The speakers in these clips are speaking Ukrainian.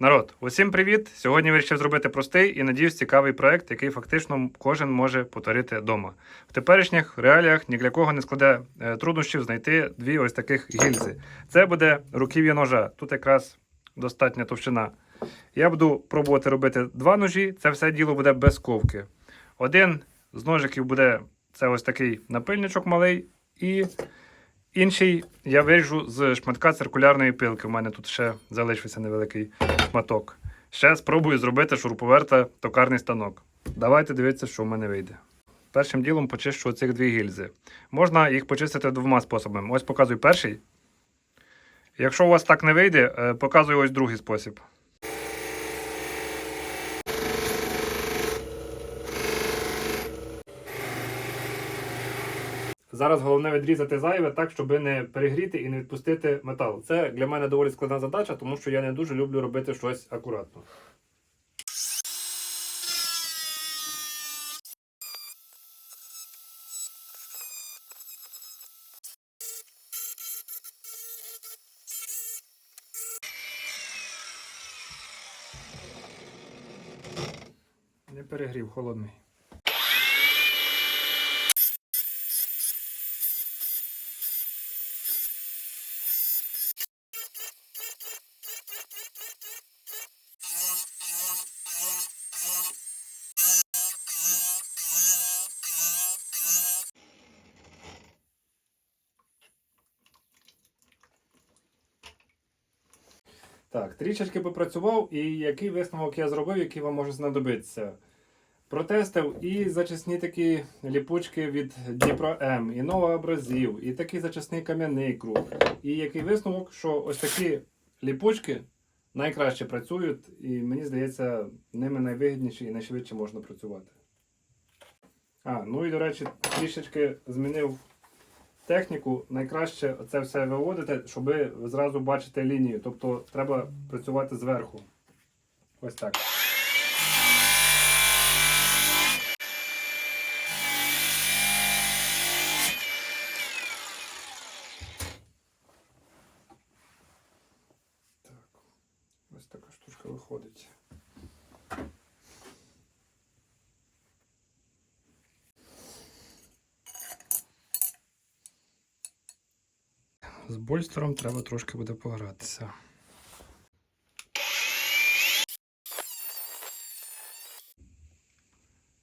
Народ, усім привіт! Сьогодні вирішив зробити простий і надіюсь цікавий проект, який фактично кожен може повторити вдома. В теперішніх реаліях ні для кого не складе е, труднощів знайти дві ось таких гільзи. Це буде руків'я ножа. Тут якраз достатня товщина. Я буду пробувати робити два ножі. Це все діло буде без ковки. Один з ножиків буде це ось такий напильничок малий, і інший я виріжу з шматка циркулярної пилки. У мене тут ще залишився невеликий шматок. Ще спробую зробити шуруповерта токарний станок. Давайте дивитися, що в мене вийде. Першим ділом почищу цих дві гільзи. Можна їх почистити двома способами. Ось показую перший. Якщо у вас так не вийде, е, показую ось другий спосіб. Зараз головне відрізати зайве так, щоб не перегріти і не відпустити метал. Це для мене доволі складна задача, тому що я не дуже люблю робити щось акуратно. Не перегрів, холодний. Так, трішечки попрацював, і який висновок я зробив, який вам може знадобитися. Протестив і зачисні такі ліпучки від Дніпро М, і Нова Абразів, і такий зачисний кам'яний круг. І який висновок, що ось такі ліпучки найкраще працюють, і мені здається, ними найвигідніше і найшвидше можна працювати. А, ну і до речі, трішечки змінив техніку. Найкраще це все виводити, щоб ви зразу бачите лінію. Тобто треба працювати зверху. Ось. Так, ось така штучка виходить. З больстером треба трошки буде погратися.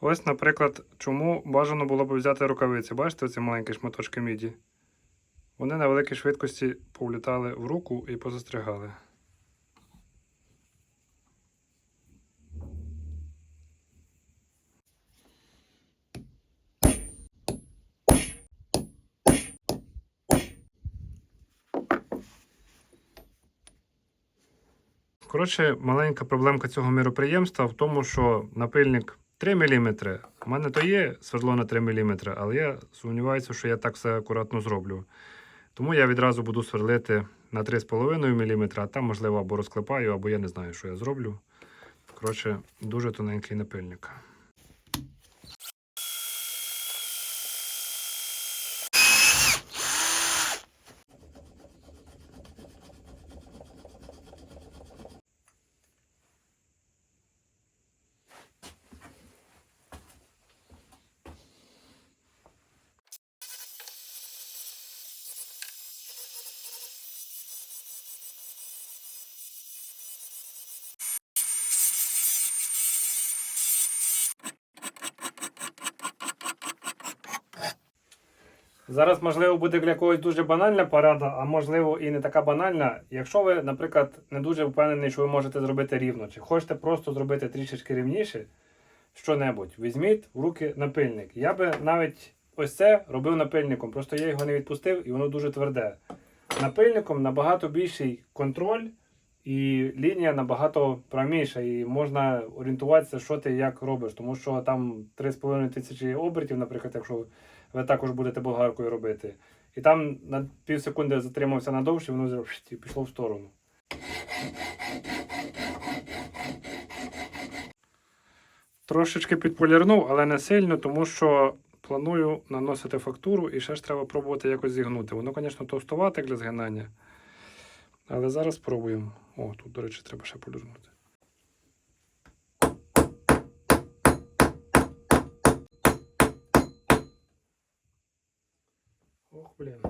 Ось, наприклад, чому бажано було б взяти рукавиці. Бачите ці маленькі шматочки міді? Вони на великій швидкості повлітали в руку і позастрягали. Коротше, маленька проблемка цього міроприємства в тому, що напильник 3 мм. У мене то є свердло на 3 мм, але я сумніваюся, що я так все акуратно зроблю. Тому я відразу буду сверлити на 3,5 мм, а там, можливо, або розклепаю, або я не знаю, що я зроблю. Коротше, дуже тоненький напильник. Зараз, можливо, буде для когось дуже банальна порада, а можливо і не така банальна. Якщо ви, наприклад, не дуже впевнений, що ви можете зробити рівно, чи хочете просто зробити трішечки рівніше, що-небудь, візьміть в руки напильник. Я би навіть ось це робив напильником, просто я його не відпустив і воно дуже тверде. Напильником набагато більший контроль і лінія набагато пряміша, і можна орієнтуватися, що ти як робиш, тому що там 3,5 тисячі обертів, наприклад, якщо ви також будете болгаркою робити. І там на пів секунди затримався надовше, воно і пішло в сторону. Трошечки підполірнув, але не сильно, тому що планую наносити фактуру і ще ж треба пробувати якось зігнути. Воно, звісно, товстувате для згинання. Але зараз спробуємо. О, тут, до речі, треба ще полюрнути. Ох, блін.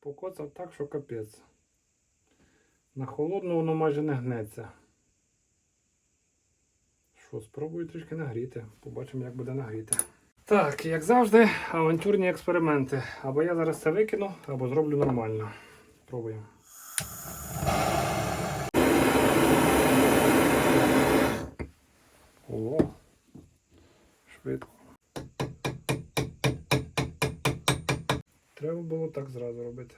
Покоцав так, що капець. На холодну воно майже не гнеться. Що, спробую трішки нагріти. Побачимо, як буде нагріти. Так, як завжди, авантюрні експерименти. Або я зараз це викину, або зроблю нормально. Пробуємо. О, швидко. Треба було так зразу робити.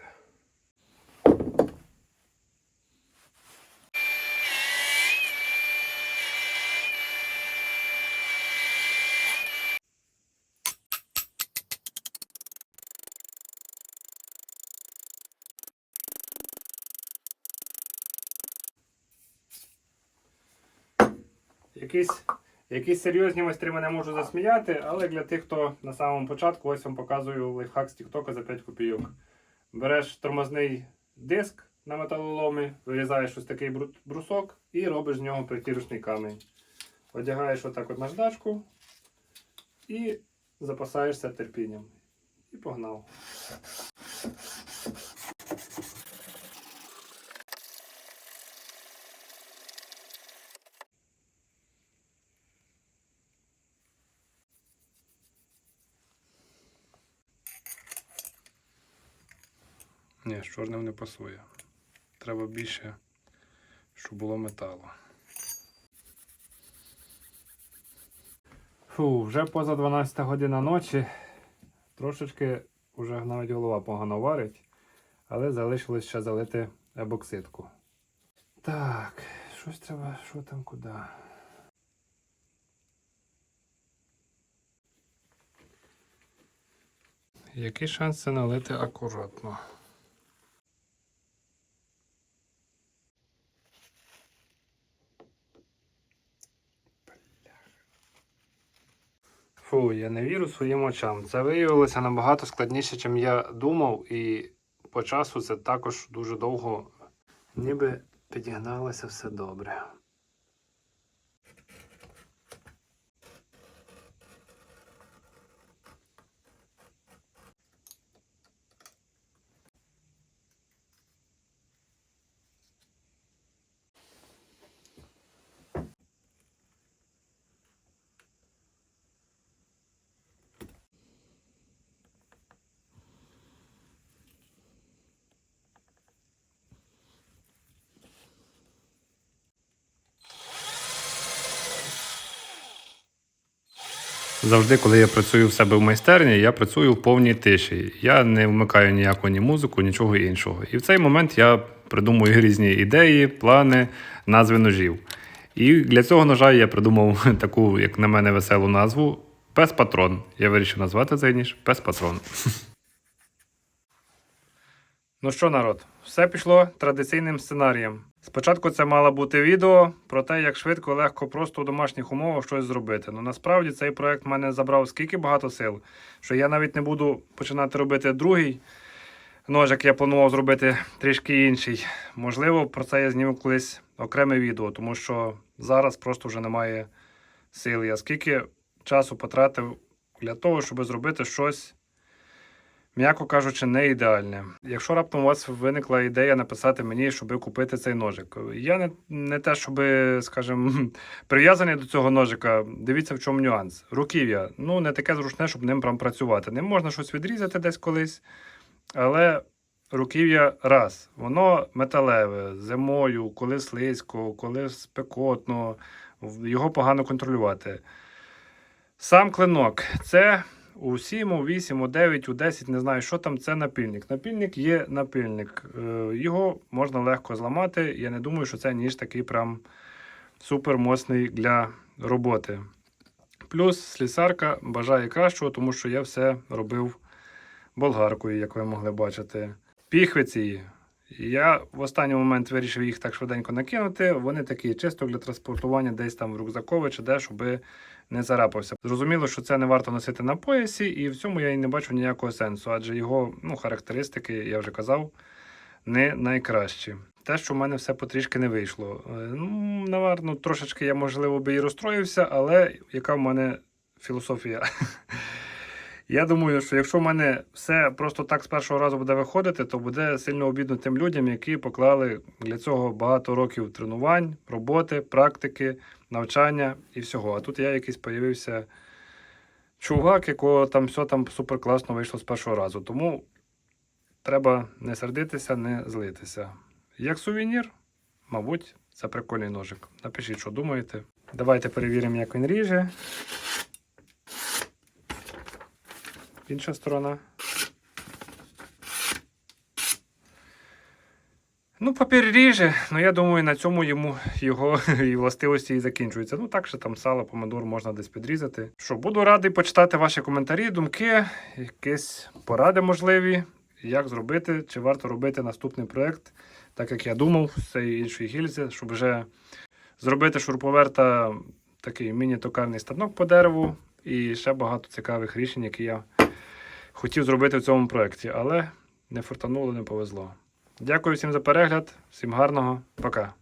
Якісь, якісь серйозні майстри мене можуть засміяти, але для тих, хто на самому початку, ось вам показую лайфхак з Тіктока за 5 копійок. Береш тормозний диск на металоломі, вирізаєш ось такий брусок і робиш з нього притірочний камінь. Одягаєш отак от наждачку і запасаєшся терпінням. І погнав. Ні, з чорним не пасує. Треба більше, щоб було металу. Фу, вже поза 12 година ночі. Трошечки вже навіть голова погано варить, але залишилось ще залити ебоксидку. Так, щось треба, що там куди. Який шанс це налити акуратно? Фу, я не вірю своїм очам. Це виявилося набагато складніше, ніж я думав, і по часу це також дуже довго. Ніби підігналося все добре. Завжди, коли я працюю в себе в майстерні, я працюю в повній тиші. Я не вмикаю ніяку ні музику, нічого іншого. І в цей момент я придумую різні ідеї, плани, назви ножів. І для цього ножа я придумав таку, як на мене, веселу назву Пес-патрон. Я вирішив назвати цей ніж Пес-патрон. Ну що, народ, все пішло традиційним сценарієм. Спочатку це мало бути відео про те, як швидко, легко, просто у домашніх умовах щось зробити. Ну насправді цей проект мене забрав скільки багато сил, що я навіть не буду починати робити другий ножик, я планував зробити трішки інший. Можливо, про це я зніму колись окреме відео, тому що зараз просто вже немає сил. Я скільки часу потратив для того, щоб зробити щось м'яко кажучи, не ідеальне. Якщо раптом у вас виникла ідея написати мені, щоб купити цей ножик, я не, не те, щоб, скажімо, прив'язаний до цього ножика. Дивіться, в чому нюанс. Руків'я, ну не таке зручне, щоб ним прям працювати. Ним можна щось відрізати десь колись, але руків'я раз, воно металеве, зимою, коли слизько, коли спекотно, його погано контролювати. Сам клинок це у 7, у 8, у 9, у 10, не знаю, що там, це напільник. Напільник є напільник. Е, Його можна легко зламати. Я не думаю, що це ніж такий прям супер моцний для роботи. Плюс слісарка бажає кращого, тому що я все робив болгаркою, як ви могли бачити. Піхвиці. Я в останній момент вирішив їх так швиденько накинути. Вони такі чисто для транспортування десь там в рюкзакові чи де, щоб не зарапався. Зрозуміло, що це не варто носити на поясі, і в цьому я і не бачу ніякого сенсу, адже його ну, характеристики, я вже казав, не найкращі. Те, що в мене все потрішки не вийшло. Е, Ну, наверно, трошечки я, можливо, би і розстроївся, але яка в мене філософія? Я думаю, що якщо в мене все просто так з першого разу буде виходити, то буде сильно обідно тим людям, які поклали для цього багато років тренувань, роботи, практики, навчання і всього. А тут я якийсь появився чувак, якого там все там супер класно вийшло з першого разу. Тому треба не сердитися, не злитися. Як сувенір, мабуть, це прикольний ножик. Напишіть, що думаєте. Давайте перевіримо, як він ріже. Інша сторона. Ну, папір ріже, ну я думаю, на цьому йому його і властивості і закінчуються. Ну, так що там сало, помидор можна десь підрізати. Що, буду радий почитати ваші коментарі, думки, якісь поради можливі, як зробити, чи варто робити наступний проект, так як я думав, з цієї іншої гільзи, щоб вже зробити шуруповерта такий міні-токарний станок по дереву і ще багато цікавих рішень, які я хотів зробити в цьому проєкті, але не фортануло, не повезло. Дякую всім за перегляд, всім гарного, пока.